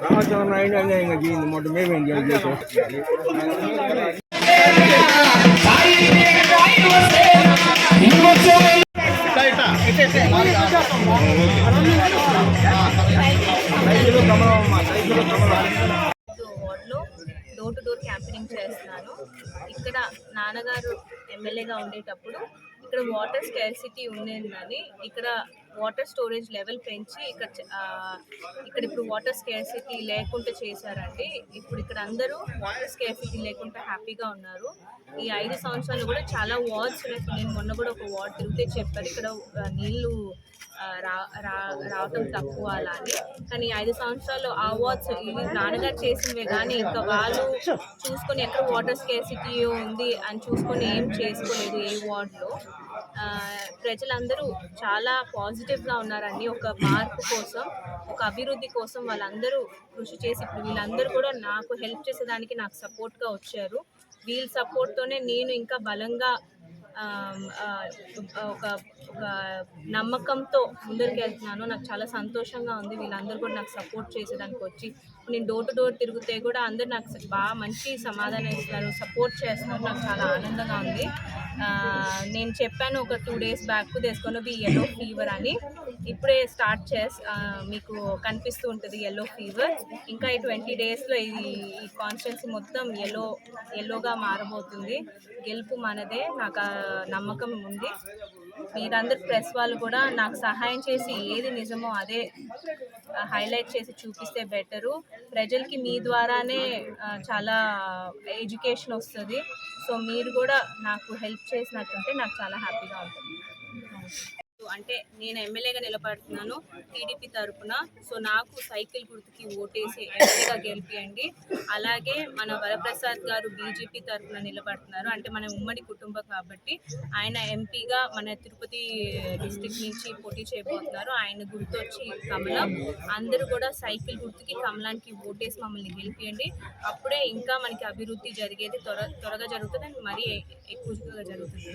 సంవత్సరం అయినా ఇంకా దీన్ని మొట్ట ఎంజాయ్ చేసాం డోర్ టు డోర్ క్యాంపెయినింగ్ చేస్తున్నాను. ఇక్కడ నాన్నగారు ఎమ్మెల్యేగా ఉండేటప్పుడు ఇక్కడ వాటర్ స్కార్సిటీ ఉండేదని ఇక్కడ వాటర్ స్టోరేజ్ లెవెల్ పెంచి ఇక్కడ ఇక్కడ ఇప్పుడు వాటర్ స్కేర్సిటీ లేకుండా చేశారండి. ఇప్పుడు ఇక్కడ అందరూ వాటర్ స్కేర్సిటీ లేకుండా హ్యాపీగా ఉన్నారు. ఈ ఐదు సంవత్సరాలు కూడా చాలా వార్డ్స్ నేను మొన్న కూడా ఒక వార్డ్ తిరిగితే చెప్పారు. ఇక్కడ నీళ్ళు రా రా- రావటం తక్కువ అలా అని. కానీ ఐదు సంవత్సరాలు ఆ వార్డ్స్ ఇవి నాన్నగారు చేసినవే కానీ ఇంకా వాళ్ళు చూసుకొని ఎక్కడ వాటర్ స్కేసిటీ ఉంది అని చూసుకొని ఏం చేసుకోలేదు ఏ వార్డ్లో. ప్రజలందరూ చాలా పాజిటివ్గా ఉన్నారండి. ఒక మార్పు కోసం ఒక అభివృద్ధి కోసం వాళ్ళందరూ కృషి చేసి ఇప్పుడు వీళ్ళందరూ కూడా నాకు హెల్ప్ చేసేదానికి నాకు సపోర్ట్గా వచ్చారు. వీళ్ళ సపోర్ట్తోనే నేను ఇంకా బలంగా ఒక ఒక నమ్మకంతో ముందరికి వెళ్తున్నాను నాకు చాలా సంతోషంగా ఉంది. వీళ్ళందరూ కూడా నాకు సపోర్ట్ చేసేదానికి వచ్చి నేను డోర్ టు డోర్ తిరిగితే కూడా అందరు నాకు బాగా మంచి సమాధానం ఇస్తున్నారు. సపోర్ట్ చేస్తున్నారు. నాకు చాలా ఆనందంగా ఉంది. నేను చెప్పాను ఒక టూ డేస్ బ్యాక్ తీసుకొని బి ఎల్లో ఫీవర్ అని. ఇప్పుడే స్టార్ట్ చేసి మీకు కనిపిస్తూ ఉంటుంది ఎల్లో ఫీవర్ ఇంకా ఈ ట్వంటీ డేస్లో ఇది ఈ కాన్స్టెన్సీ మొత్తం ఎల్లో ఎల్లోగా మారబోతుంది. గెలుపు మనదే. నాకు నమ్మకం ఉంది. మీరందరు ప్రెస్ వాళ్ళు కూడా నాకు సహాయం చేసి ఏది నిజమో అదే హైలైట్ చేసి చూపిస్తే బెటరు. ప్రజలకి మీ ద్వారానే చాలా ఎడ్యుకేషన్ వస్తుంది. సో మీరు కూడా నాకు హెల్ప్ చేసినట్టుంటే నాకు చాలా హ్యాపీగా ఉంటుంది. అంటే నేను ఎమ్మెల్యేగా నిలబడుతున్నాను టీడీపీ తరఫున సో నాకు సైకిల్ గుర్తుకి ఓటేసి ఎమ్మెల్యేగా గెలిపియండి. అలాగే మన వరప్రసాద్ గారు బీజేపీ తరపున నిలబడుతున్నారు. అంటే మన ఉమ్మడి కుటుంబం కాబట్టి ఆయన ఎంపీగా మన తిరుపతి డిస్టిక్ నుంచి పోటీ చేయబోతున్నారు. ఆయన గుర్తు వచ్చి కమలం. అందరూ కూడా సైకిల్ గుర్తుకి కమలానికి ఓటేసి మమ్మల్ని గెలిపియండి. అప్పుడే ఇంకా మనకి అభివృద్ధి జరిగేది త్వర త్వరగా జరుగుతుంది. అండ్ మరీ ఎక్కువగా జరుగుతుంది.